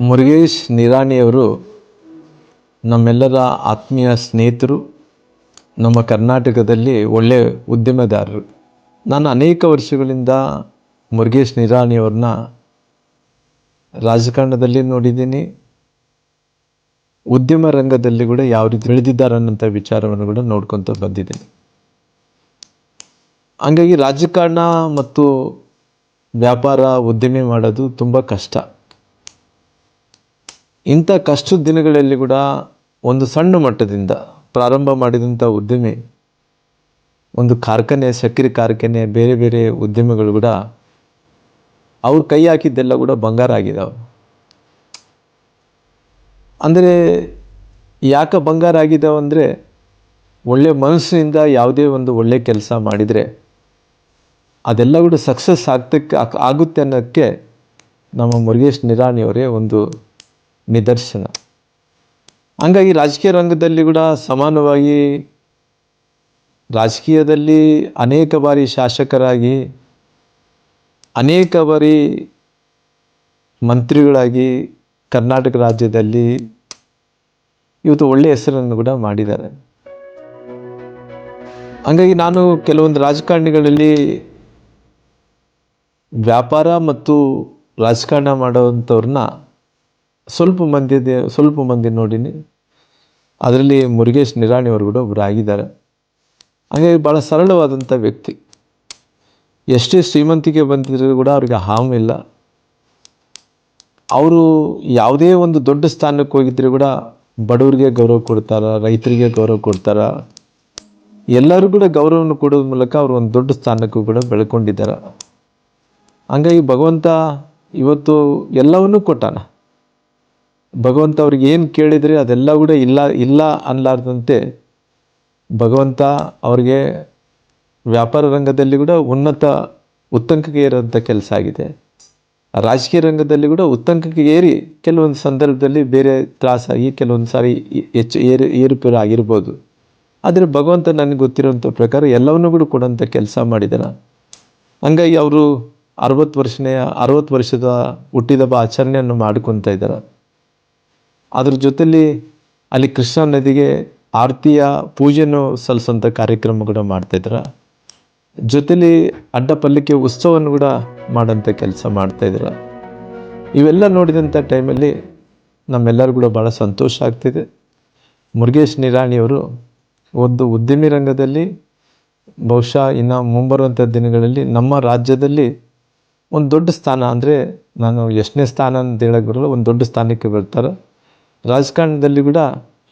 ಮುರುಗೇಶ್ ನಿರಾಣಿಯವರು ನಮ್ಮೆಲ್ಲರ ಆತ್ಮೀಯ ಸ್ನೇಹಿತರು, ನಮ್ಮ ಕರ್ನಾಟಕದಲ್ಲಿ ಒಳ್ಳೆಯ ಉದ್ಯಮದಾರರು. ನಾನು ಅನೇಕ ವರ್ಷಗಳಿಂದ ಮುರುಗೇಶ್ ನಿರಾಣಿಯವ್ರನ್ನ ರಾಜಕಾರಣದಲ್ಲಿ ನೋಡಿದ್ದೀನಿ. ಉದ್ಯಮ ರಂಗದಲ್ಲಿ ಕೂಡ ಯಾವ ರೀತಿ ಬೆಳೆದಿದ್ದಾರೆ ಅನ್ನೋಂಥ ವಿಚಾರವನ್ನು ಕೂಡ ನೋಡ್ಕೊತ ಬಂದಿದ್ದೀನಿ. ಹಂಗಾಗಿ ರಾಜಕಾರಣ ಮತ್ತು ವ್ಯಾಪಾರ ಉದ್ದಿಮೆ ಮಾಡೋದು ತುಂಬ ಕಷ್ಟ. ಇಂಥ ಕಷ್ಟದ ದಿನಗಳಲ್ಲಿ ಕೂಡ ಒಂದು ಸಣ್ಣ ಮಟ್ಟದಿಂದ ಪ್ರಾರಂಭ ಮಾಡಿದಂಥ ಉದ್ದಿಮೆ, ಒಂದು ಕಾರ್ಖಾನೆ, ಸಕ್ಕರೆ ಕಾರ್ಖಾನೆ, ಬೇರೆ ಬೇರೆ ಉದ್ಯಮಗಳು ಕೂಡ ಅವ್ರ ಕೈ ಹಾಕಿದ್ದೆಲ್ಲ ಕೂಡ ಬಂಗಾರ ಆಗಿದಾವೆ. ಅಂದರೆ ಯಾಕೆ ಬಂಗಾರ ಆಗಿದಾವೆ ಅಂದರೆ ಒಳ್ಳೆಯ ಮನಸ್ಸಿನಿಂದ ಯಾವುದೇ ಒಂದು ಒಳ್ಳೆಯ ಕೆಲಸ ಮಾಡಿದರೆ ಅದೆಲ್ಲ ಕೂಡ ಸಕ್ಸಸ್ ಆಗ್ತಕ್ಕೆ ಆಗುತ್ತೆ ಅನ್ನೋಕ್ಕೆ ನಮ್ಮ ಮುರುಗೇಶ್ ನಿರಾಣಿಯವರೇ ಒಂದು ನಿದರ್ಶನ. ಹಂಗಾಗಿ ರಾಜಕೀಯ ರಂಗದಲ್ಲಿ ಕೂಡ ಸಮಾನವಾಗಿ ರಾಜಕೀಯದಲ್ಲಿ ಅನೇಕ ಬಾರಿ ಶಾಸಕರಾಗಿ, ಅನೇಕ ಬಾರಿ ಮಂತ್ರಿಗಳಾಗಿ ಕರ್ನಾಟಕ ರಾಜ್ಯದಲ್ಲಿ ಇವತ್ತು ಒಳ್ಳೆಯ ಹೆಸರನ್ನು ಕೂಡ ಮಾಡಿದ್ದಾರೆ. ಹಂಗಾಗಿ ನಾನು ಕೆಲವೊಂದು ರಾಜಕಾರಣಿಗಳಲ್ಲಿ ವ್ಯಾಪಾರ ಮತ್ತು ರಾಜಕಾರಣ ಮಾಡೋವಂಥವ್ರನ್ನ ಸ್ವಲ್ಪ ಮಂದಿ ಸ್ವಲ್ಪ ಮಂದಿ ನೋಡೀನಿ. ಅದರಲ್ಲಿ ಮುರುಗೇಶ್ ನಿರಾಣಿಯವರು ಕೂಡ ಒಬ್ಬರು ಆಗಿದ್ದಾರೆ. ಹಾಗಾಗಿ ಭಾಳ ಸರಳವಾದಂಥ ವ್ಯಕ್ತಿ. ಎಷ್ಟೇ ಶ್ರೀಮಂತಿಕೆ ಬಂದಿದ್ರು ಕೂಡ ಅವ್ರಿಗೆ ಹಾಮಿಲ್ಲ ಅವರು ಯಾವುದೇ ಒಂದು ದೊಡ್ಡ ಸ್ಥಾನಕ್ಕೆ ಹೋಗಿದ್ರು ಕೂಡ ಬಡವರಿಗೆ ಗೌರವ ಕೊಡ್ತಾರೆ, ರೈತರಿಗೆ ಗೌರವ ಕೊಡ್ತಾರೆ. ಎಲ್ಲರೂ ಕೂಡ ಗೌರವವನ್ನು ಕೊಡೋದ್ರ ಮೂಲಕ ಅವರು ಒಂದು ದೊಡ್ಡ ಸ್ಥಾನಕ್ಕೂ ಕೂಡ ಬೆಳ್ಕೊಂಡಿದ್ದಾರೆ. ಹಂಗಾಗಿ ಭಗವಂತ ಇವತ್ತು ಎಲ್ಲವನ್ನೂ ಕೊಟ್ಟಾನ. ಭಗವಂತ ಅವ್ರಿಗೆ ಏನು ಕೇಳಿದರೆ ಅದೆಲ್ಲ ಕೂಡ ಇಲ್ಲ ಇಲ್ಲ ಅನ್ನಲಾರ್ದಂತೆ ಭಗವಂತ ಅವ್ರಿಗೆ ವ್ಯಾಪಾರ ರಂಗದಲ್ಲಿ ಕೂಡ ಉನ್ನತ ಉತ್ತಂಕಕ್ಕೆ ಏರೋಂಥ ಕೆಲಸ ಆಗಿದೆ. ರಾಜಕೀಯ ರಂಗದಲ್ಲಿ ಕೂಡ ಉತ್ತಂಕಕ್ಕೆ ಏರಿ ಕೆಲವೊಂದು ಸಂದರ್ಭದಲ್ಲಿ ಬೇರೆ ತ್ರಾಸಾಗಿ ಕೆಲವೊಂದು ಸಾರಿ ಹೆಚ್ಚು ಏರು, ಏರುಪೇರು ಆಗಿರ್ಬೋದು. ಆದರೆ ಭಗವಂತ ನನಗೆ ಗೊತ್ತಿರೋಂಥ ಪ್ರಕಾರ ಎಲ್ಲವನ್ನೂ ಕೂಡ ಕೊಡೋಂಥ ಕೆಲಸ ಮಾಡಿದ್ದಾನೆ ಹಂಗಾಗಿ ಅವರು ಅರವತ್ತು ವರ್ಷನೇ ಅರವತ್ತು ವರ್ಷದ ಹುಟ್ಟಿದಬ್ಬ ಆಚರಣೆಯನ್ನು ಮಾಡ್ಕೊತಾ ಇದ್ದಾರೆ ಅದ್ರ ಜೊತೆಲಿ ಅಲ್ಲಿ ಕೃಷ್ಣಾ ನದಿಗೆ ಆರತಿಯ ಪೂಜೆಯನ್ನು ಸಲ್ಲಿಸೋಂಥ ಕಾರ್ಯಕ್ರಮ ಕೂಡ ಮಾಡ್ತಾಯಿದ್ರು ಜೊತೆಲಿ ಅಡ್ಡ ಪಲ್ಲಕ್ಕಿ ಉತ್ಸವವನ್ನು ಕೂಡ ಮಾಡೋಂಥ ಕೆಲಸ ಮಾಡ್ತಾಯಿದ್ರು ಇವೆಲ್ಲ ನೋಡಿದಂಥ ಟೈಮಲ್ಲಿ ನಮ್ಮೆಲ್ಲರೂ ಕೂಡ ಭಾಳ ಸಂತೋಷ ಆಗ್ತಿದೆ. ಮುರುಗೇಶ್ ನಿರಾಣಿಯವರು ಒಂದು ಉದ್ಯಮಿ ರಂಗದಲ್ಲಿ ಬಹುಶಃ ಇನ್ನು ಮುಂಬರುವಂಥ ದಿನಗಳಲ್ಲಿ ನಮ್ಮ ರಾಜ್ಯದಲ್ಲಿ ಒಂದು ದೊಡ್ಡ ಸ್ಥಾನ ಅಂದರೆ ನಾನು ಎಷ್ಟನೇ ಸ್ಥಾನ ಅಂತ ಹೇಳಕ್ಕೆ ಬರಲ್ಲ, ಒಂದು ದೊಡ್ಡ ಸ್ಥಾನಕ್ಕೆ ಬರ್ತಾರೆ. ರಾಜಕಾರಣದಲ್ಲಿ ಕೂಡ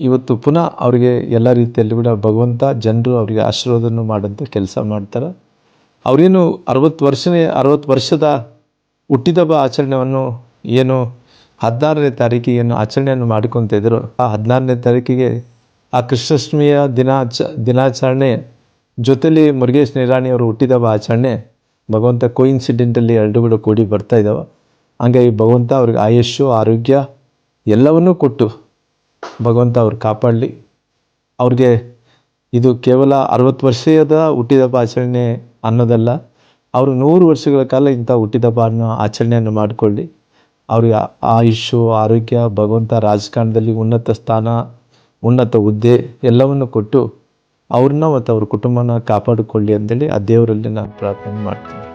ಇವತ್ತು ಪುನಃ ಅವರಿಗೆ ಎಲ್ಲ ರೀತಿಯಲ್ಲಿ ಕೂಡ ಭಗವಂತ ಜನರು ಅವರಿಗೆ ಆಶೀರ್ವಾದವನ್ನು ಮಾಡೋಂಥ ಕೆಲಸ ಮಾಡ್ತಾರೆ. ಅವರೇನು ಅರವತ್ತು ವರ್ಷನೇ ಅರವತ್ತು ವರ್ಷದ ಹುಟ್ಟಿದಬ್ಬ ಆಚರಣೆಯನ್ನು ಏನು ಹದಿನಾರನೇ ತಾರೀಕಿಗೆ ಏನು ಆಚರಣೆಯನ್ನು ಮಾಡ್ಕೊತ ಇದ್ದರು. ಆ ಹದಿನಾರನೇ ತಾರೀಕಿಗೆ ಆ ಕೃಷ್ಣಾಷ್ಟಮಿಯ ದಿನಾಚ, ದಿನಾಚರಣೆ ಜೊತೆಲಿ ಮುರುಗೇಶ್ ನಿರಾಣಿ ಅವರು ಹುಟ್ಟಿದಬ್ಬ ಆಚರಣೆ ಭಗವಂತ ಕೋಇನ್ಸಿಡೆಂಟಲ್ಲಿ ಎರಡು ಕೂಡ ಕೂಡಿ ಬರ್ತಾ ಇದ್ದಾವೆ ಹಂಗಾಗಿ ಭಗವಂತ ಅವ್ರಿಗೆ ಆಯುಷ್ಯು, ಆರೋಗ್ಯ ಎಲ್ಲವನ್ನೂ ಕೊಟ್ಟು ಭಗವಂತ ಅವ್ರು ಕಾಪಾಡಲಿ. ಅವ್ರಿಗೆ ಇದು ಕೇವಲ ಅರವತ್ತು ವರ್ಷದ ಹುಟ್ಟಿದಬ್ಬ ಆಚರಣೆ ಅನ್ನೋದಲ್ಲ, ಅವರು ನೂರು ವರ್ಷಗಳ ಕಾಲ ಇಂಥ ಹುಟ್ಟಿದಬ್ಬ ಅನ್ನೋ ಆಚರಣೆಯನ್ನು ಮಾಡಿಕೊಳ್ಳಿ. ಅವ್ರಿಗೆ ಆಯುಷ್ಯು, ಆರೋಗ್ಯ, ಭಗವಂತ ರಾಜಕಾರಣದಲ್ಲಿ ಉನ್ನತ ಸ್ಥಾನ, ಉನ್ನತ ಹುದ್ದೆ ಎಲ್ಲವನ್ನು ಕೊಟ್ಟು ಅವ್ರನ್ನ ಮತ್ತು ಅವ್ರ ಕುಟುಂಬನ ಕಾಪಾಡಿಕೊಳ್ಳಿ ಅಂತೇಳಿ ಆ ದೇವರಲ್ಲಿ ನಾನು ಪ್ರಾರ್ಥನೆ ಮಾಡ್ತೀನಿ.